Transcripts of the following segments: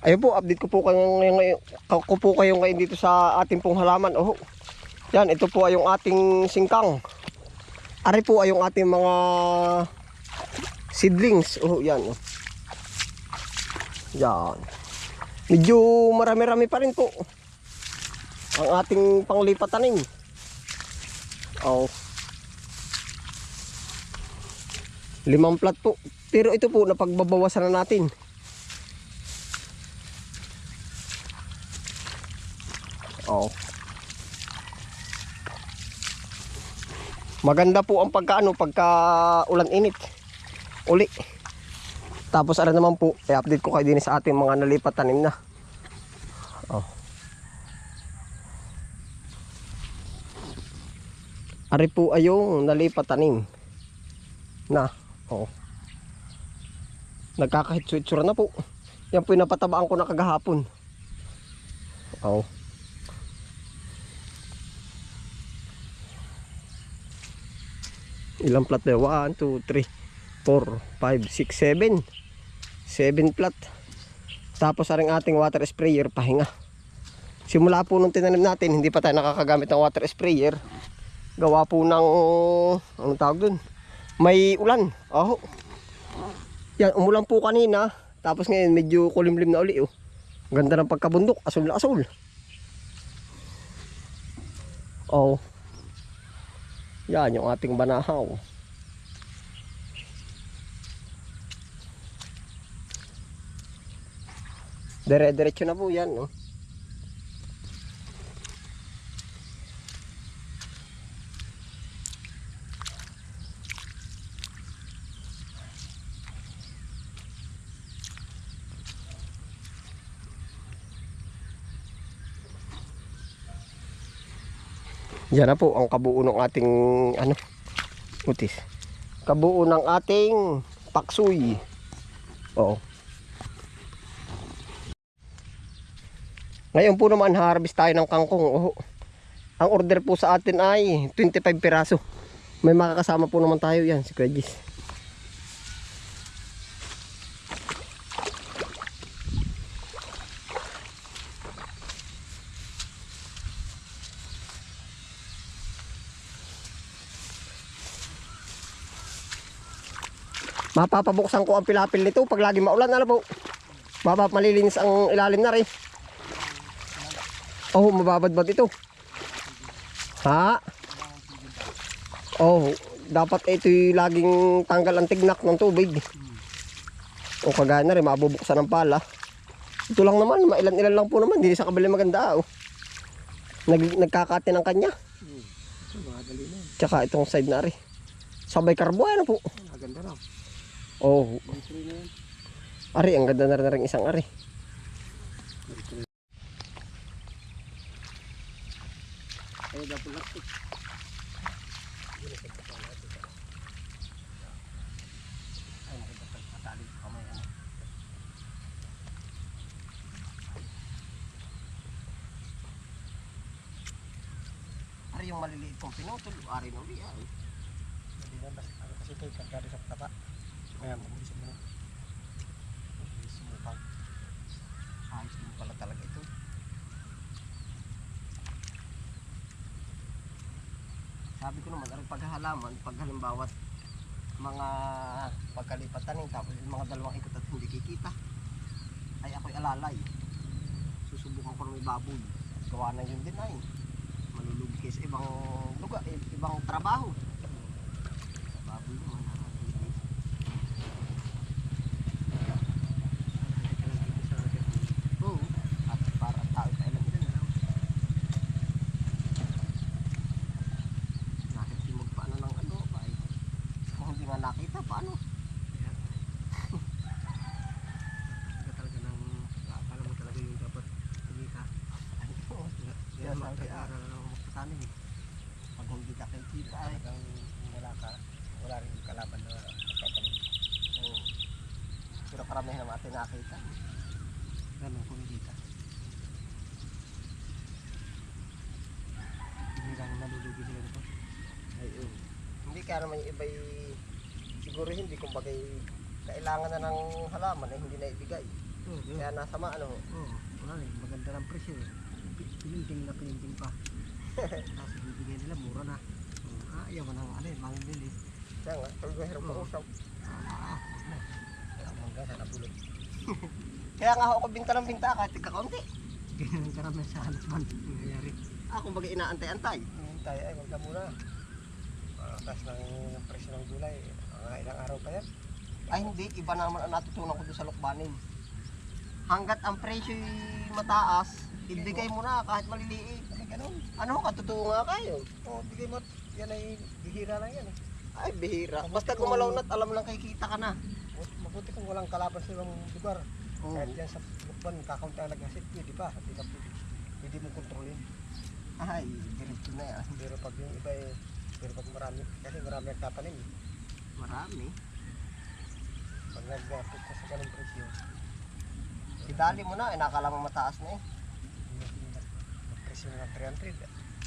Ayun po, update ko po kayo ngayon, ko po kayo ngayon dito sa ating pong halaman. Oh. Yan, ito po ay yung ating singkang. Ari po ay yung ating mga seedlings. Oh, yan. Oh. Yan. Medyo marami-rami pa rin po. Ang ating panglipat tanim. Oh. Limang plat po. Pero ito po, napagbabawasan na natin. Oh. Maganda po ang pagkaano pagka ulan init. Uli. Tapos ano naman po, i-update ko kayo din sa ating mga nalipat tanim na. Oh. Ari po ay yung nalipat tanim na. Oh. Nagkakahitsura na po. Yan po yung napatabaan ko na kagahapon. Oh. Ilang plat na? 1, 2, 3, 4, 5, 6, 7. 7 plat. Tapos aring ating water sprayer pahinga. Simula po nung tinanim natin, hindi pa tayo nakakagamit ng water sprayer. Gawa po ng, anong tawag dun? May ulan. Oh. Yan, umulan po kanina. Tapos ngayon, medyo kulimlim na uli. Oh. Ganda ng pagkabundok. Asul na asul. Oh. Yan yung ating banahaw. Dire-diretso na po yan. No? Yan na po ang kabuo ng ating ano utis. Kabuo ng ating paksuy. Oo. Ngayon po naman harvest tayo ng kangkong. Oo. Ang order po sa atin ay 25 piraso. May makakasama po naman tayo yan si Kuya Gis. Mapapabuksan ko ang pilapil nito pag lagi maulan ano po. Mapap malilinis ang ilalim na rin. Oh, mababadbad ito. Ha? Oh, dapat ito'y laging tanggal ang tignak ng tubig. O kagaya na rin, mabubuksan ng pala. Ito lang naman, mailan-ilan lang po naman, hindi sa kabila maganda oh. Nag, nagkakati ng kanya. Tsaka itong side na rin. Sabay karbo, ano po? Maganda raw. Oh, na ari, ang ganda na rin na rin isang ari. Ay, dapat plastic. Ari yung maliliit kong pinutol, ari no, ari. Hindi na, basta kasi ito, kargado sa taba. Kaya, mabilis mo. Mabilis mo pa. Ayos din pala talaga ito. Sabi ko naman, ang paghahalaman, pag mga pagkalipat tanim, tapos yung mga dalawang ikot at hindi kikita, ay ako'y alalay. Susubukan ko ng may baboy. Gawa na yun din ay. Malulugi sa ibang lugar, i- ibang trabaho. Baboy naman. Oo. At para tao pa ilan din. Ano? Nakit yung magpaano ng ano ba eh. Kung hindi nga nakita, paano? Ito talaga ng, akala mo talaga yung dapat kumita. Ay, oo. Ah, mag-aaral lang magpasanin eh. Pag hindi ka kikita ay. Talagang wala ka, wala rin yung kalaban na magpapanin. Oo. Pero karamihan naman atin nakita. Ganun, kumikita. Hindi lang nalulugi sila nito. Ay, oo. Hindi kaya naman yung iba'y siguro hindi kumbaga kailangan na ng halaman ay hindi na ibigay. Oo, Kaya nasa ma, ano, Oo, wala rin. Maganda ng presyo eh. Pilinting na pilinting pa. Tapos bibigay nila, mura na. Ah, ayaw mo nang ano eh, mamimili. kaya nga, pag mahirap Oo. mag-usap. Ah, wag na. Ang mangga sa nabulog. Kaya nga ako binta ng binta kahit ikakunti. Ganyan ka naman sa hanap man. Nangyayari. Ako baga inaantay-antay. Hintay ay, wag na muna. Mataas ng presyo ng gulay. Mga ilang araw pa yan. Ay hindi, iba naman ang natutunan ko doon sa lukbanin. Hanggat ang presyo mataas, ibigay mo na kahit maliliit. Ay, ganun. Ano, katutuwa nga kayo. Oo, bigay mo. Yan ay bihira lang yan eh. Ay, bihira. Basta gumalaw na't alam lang kikita ka na. Mabuti- Mabuti kung walang kalaban sa ibang lugar. Oo. Kahit yan sa lukban, kakaunti ang nag-asit, di ba? Hindi ka pwede, pwede mo kontrolin. Ay, diretso na yan. Pero pag yung iba eh, pero pag marami, kasi marami nagtatanim. eh. Marami. Pag nag-apit ka sa ganung presyo, Idali mo na, eh, nakala mo mataas na eh. Nag-presyo na ng 300,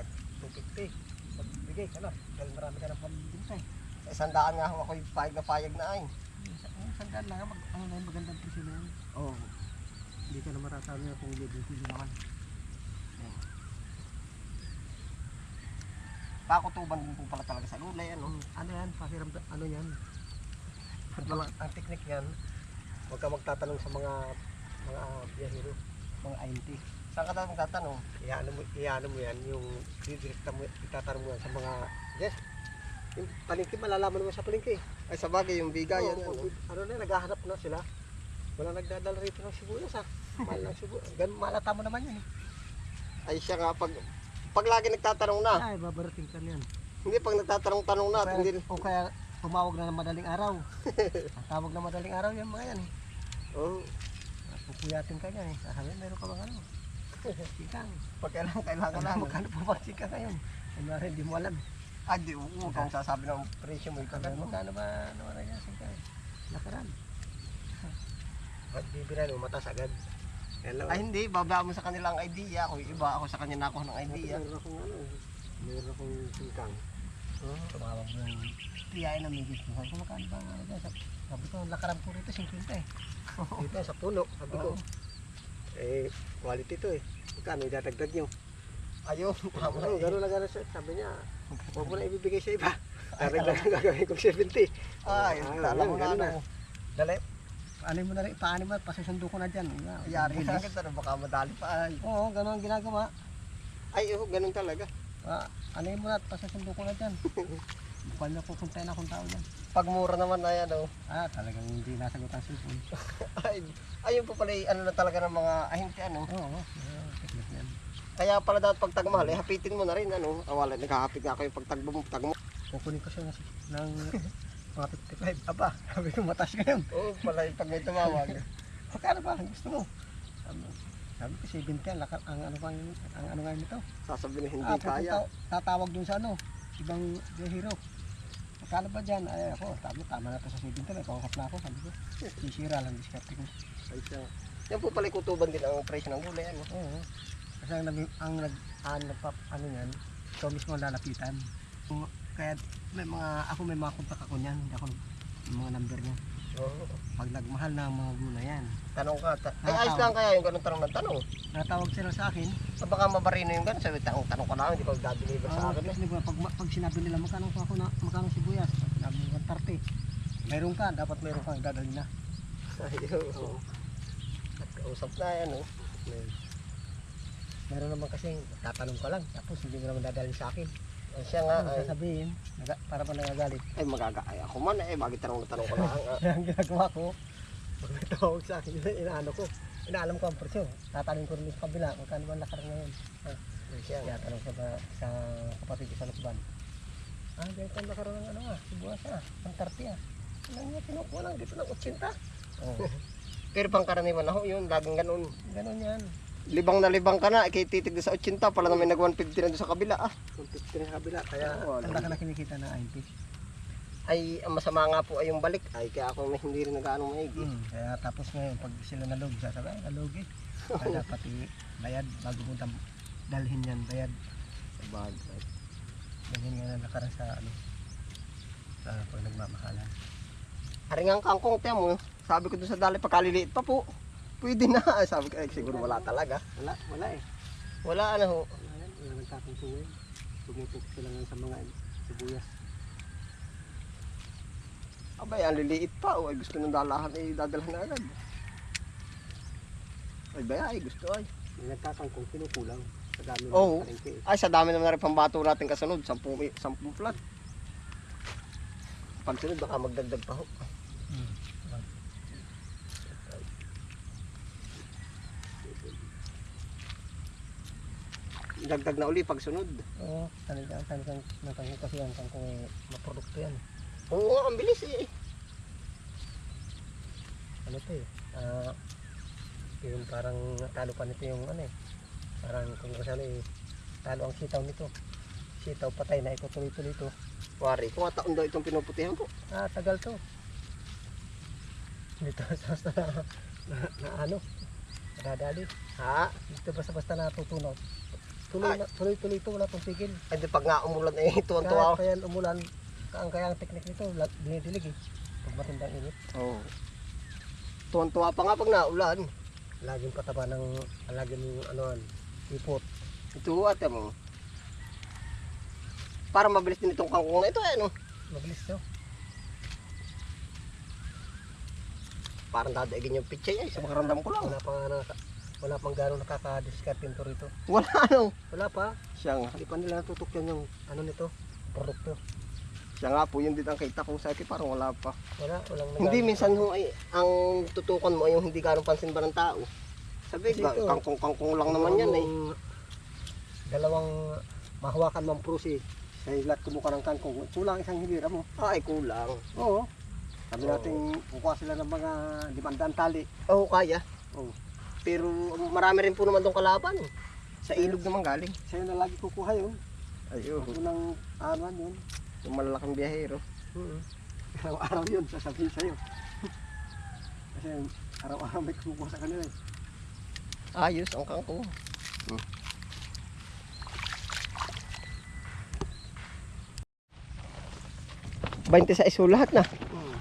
nag-250. Magbigay ka na, dahil marami ka ng pambibintay. Isang daan nga ako payag na payag na ay. Sandaan lang, mag, ano na yung magandang presyo na yun. Oo. Hindi ka na matasabi na kung libre hindi naman. Pakutuban din po pala talaga sa gulay, ano. Ano yan, pakiram, ano yan? At mga, ang technique yan, huwag ka magtatanong sa mga mga biyahero, mga INT. Saan ka daw magtatanong? Iyaano mo, iyaano mo yan, yung didirekta mo, itatanong mo yan sa mga, yes, yung palengke, malalaman mo sa palengke. Ay, sa bagay, yung bigayan, Oo, ano. ano na, naghahanap na sila. Wala nagdadala rito ng sibuyas ha. Mahal ng sibuyas. Ganun, malata mo naman yan eh. Ay, siya nga, pag, pag lagi nagtatanong na, Ay, babarating ka niyan. hindi pag nagtatanong-tanong na, o, hindi, o kaya tumawag na ng madaling araw. Ang tawag na madaling araw yan mga yan eh. oh, Pupuyatin ka niyan eh. Sasabihin, meron ka bang ano? Sikang. pag kailangan, lang. mo, kano po ba sika ngayon? Ano rin, di mo alam. Ah, di, oo, kung sasabi ng presyo mo, ikaw Kagano, magkano ba, ano ba na yan, sika eh. Lakaran. Ba't bibilan mo, matas agad? Hello. Ay, hindi, babaan mo sa kanila ang idea. Ako, iba, ako sa kanya nakuha ng idea. Meron akong ano, meron akong singkang. Oh, tumawag mo yung tiyain na migit ko. Sabi ko, magkano ba ang ano? Sabi- ko, lakaran po rito, 50 eh. Dito sa puno, sabi ko. Eh, quality to eh. Magkano idadagdag nyo? Na Oo, eh. gano'n na gano'n siya. Sabi niya, huwag mo na ibibigay sa iba. Dadagdag na gagawin kong 70. Ay, alam mo na, ano. Dali. Paano mo na rin, paano mo, pasasundo ko na dyan. Yari sa akin, ano, baka madali pa. Ay, Oo, gano'n ang ginagawa. ay oh, ganun talaga. Ah, ano mo na, pasasundo ko na dyan. Mukhang na pupuntahin akong tao dyan. Pag mura naman na yan, oh. Ah, talagang hindi nasagot ang cellphone. Ay, ayun po pala, ano na talaga ng mga ahente, ano. Oo, oo. Ah, technique yan. Kaya pala dapat pag tagmahal, eh, hapitin mo na rin, ano. Awala, nagkakapit nga kayo pag tagbo mo, tagmo. Kukunin ko siya ng, ng mga 55. Aba, sabi ko matas ngayon. Oo, pala, pag may tumawag. Magkano ba ang gusto mo? Sabi, sabi ko 70 ang, laka, ang ano ba yung- ang ano nga nito? Sasabihin na hindi Ah, kaya. tatawag dun sa ano, ibang hero. Magkano ba dyan? Ay ako, tama, tama na to sa 70, may pangkat na ako. Sabi ko, sisira lang diskarte ko. Ay, siya. Yan po pala, kutuban din ang presyo ng gulay, ano. Oo. Kasi ang, nag, ang nag, ang nagpap, ano yan, ikaw mismo ang lalapitan. Kaya may mga, ako may mga kontak ako niyan, hindi ako mga number niya. Oo. Pag nagmahal na ang mga gulay yan, Tanong ka. Ta- ay, Ah, ayos lang kaya yung ganun tanong ng tanong. natawag sila sa akin. So, baka mabarino yung ganun. Sabi, tanong, tanong ka lang, hindi ko dadeliver sa Ah, akin. kasi diba, pag, pag sinabi nila magkano pa ako na magkano sibuyas, sabi ko 30. Meron ka, dapat meron kang dadalhin na. Ayun. At kausap na yan, oh. Meron. Naman kasi tatanong ka lang, tapos hindi mo naman dadalhin sa akin. Ay, siya nga, ay, sasabihin, naga, para pa nagagalit. ay magaga. Ay, ako man, eh, bakit tanong na tanong ko lang. ah. Kaya ang ginagawa ko, pag may tawag sa akin, ina- inaano ko, inaalam ko ang presyo. Tatanong ko rin sa kabila, magkano ba lakaran ngayon? Ay, siya nga. Kaya tanong sa, ba- sa kapatid ko sa Lukban. Ah, ganito ang lakaran ng ano ah, sibuyas ah, ang 30 ah. Ano nga, kinukuha lang dito ng 80. Oh, Pero pang karaniwan ako, yun, laging ganun. ganun yan. Libang na libang ka na, kay titig na sa 80, pala na may nag 150 na doon sa kabila, ah. Kung 50 na kabila, kaya Oo, ang laki na kinikita na IMP. Ay, ang masama nga po ay yung balik. Ay, kaya ako may hindi rin nag-ano maigi. Mm, kaya tapos ngayon, pag sila nalog, sasabi, ay nalog eh. Kaya dapat bayad, bago mo dalhin yan, bayad. Sabagay. Ganyan nga na nakaran sa ano, sa pag nagmamahalan. Aring ang kangkong, tiyan mo. Sabi ko doon sa dali, pagkaliliit pa po. Pwede na. Sabi ko, eh, siguro wala talaga. Wala, wala eh. Wala ano ho. Wala yan. Wala nagkakungkungin. Tumutok sila ngayon sa mga sibuyas. Abay, ang liliit pa. O, ay gusto ng dalahan, eh, dadalhan na agad. Ay, baya, ay, gusto ay. May nagkakangkong kinukulang. Sa dami ng Oo. palengke eh. Ay, sa dami naman na rin pambato natin kasunod. Sampung, sampung plat. Pag sunod, baka magdagdag pa ho. Dagdag na uli pag sunod. Oo, talagang talagang natanong kasi yan kangkong eh, maprodukto yan. Oo ang bilis eh. Ano to eh? Ah, yung parang talo pa nito yung ano eh. Parang kung kasali eh, talo ang sitaw nito. Sitaw patay na ito tuloy-tuloy ito. Wari, kung taon daw itong pinuputihan ko. Ah, tagal to. Dito basta na, na, na ano, nadadali. Ha? Dito basta-basta natutunaw. Tuloy, na, tuloy-tuloy ito, wala pong tigil. Ay, di pag nga umulan eh, Kaya, tuwan-tuwa. kaya umulan, ang kaya ang teknik nito, lat- dinidilig eh. Pag matindang init, Oo. Tuwan-tuwa pa nga pag naulan. laging pataba ng, laging ano, ipot. Ito ate mo. Para mabilis din itong kangkong na ito eh, no? Mabilis to. Parang dadaigin yung pichay ay, sa makaramdam ko lang. Wala pang, ano, wala pang gano'ng nakaka-discard pinto rito. Wala ano. Wala pa. Siya nga. Hindi pa nila natutok yan yung, ano nito, produkto. Siya nga po, yun din ang kita ko sa akin, parang wala pa. Wala, walang Hindi, minsan ho ay, ang tutukan mo ay yung hindi ganong pansin ba ng tao. Sabi, kangkong-kangkong lang naman yan eh. Dalawang mahawakan mang prusi. Sa ilat kumuha ng kangkong. Kulang isang hilira mo. Ay, kulang. Oo. Sabi natin, kukuha sila ng mga limandaan tali. Oo, kaya. Oo. Pero marami rin po naman tong kalaban. eh. Sa ilog naman galing. Sa'yo na lagi kukuha yun. Ayun. Unang arawan yun. Yung malalaking biyahero. Mm Araw-araw yun, sasabihin sa'yo. Kasi araw-araw may kumukuha sa kanila eh. Ayos ang kangkong. Hmm. Bainte sa iso lahat na. Mm.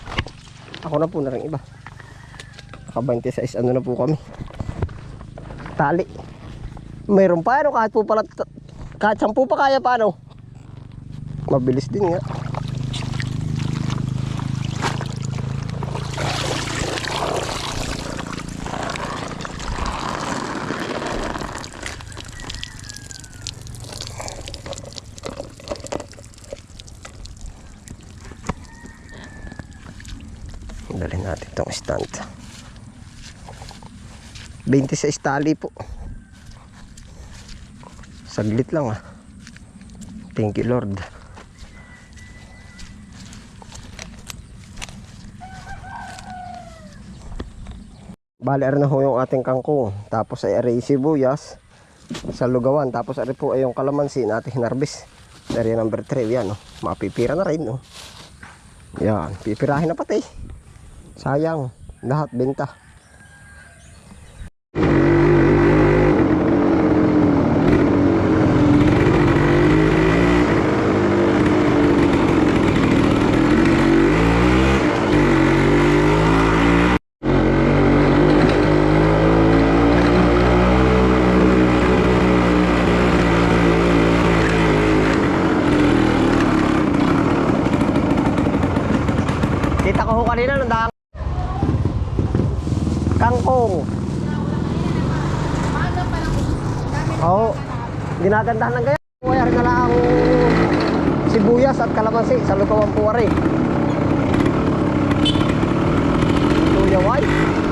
Ako na po na rin iba. Naka 26 ano na po kami. Tali. Mayroon pa ano kahit po pala kahit sampu pa kaya pa ano. Mabilis din nga. Dali natin itong stand. 26 tali po. Saglit lang ah. Thank you Lord. Bali, na ho yung ating kangkong. Tapos ay ari sibuyas sa lugawan. Tapos ari po ay yung kalamansi na ating hinarbis. Area number 3. Yan, oh. mapipira na rin. Oh. Yan, pipirahin na pati. Sayang, lahat benta. Kita ko ho kanina nung dahang kangkong. Oo. Ginagandahan ng gaya. Rin na lang sibuyas at kalamansi sa lukawang puwari. Luya white.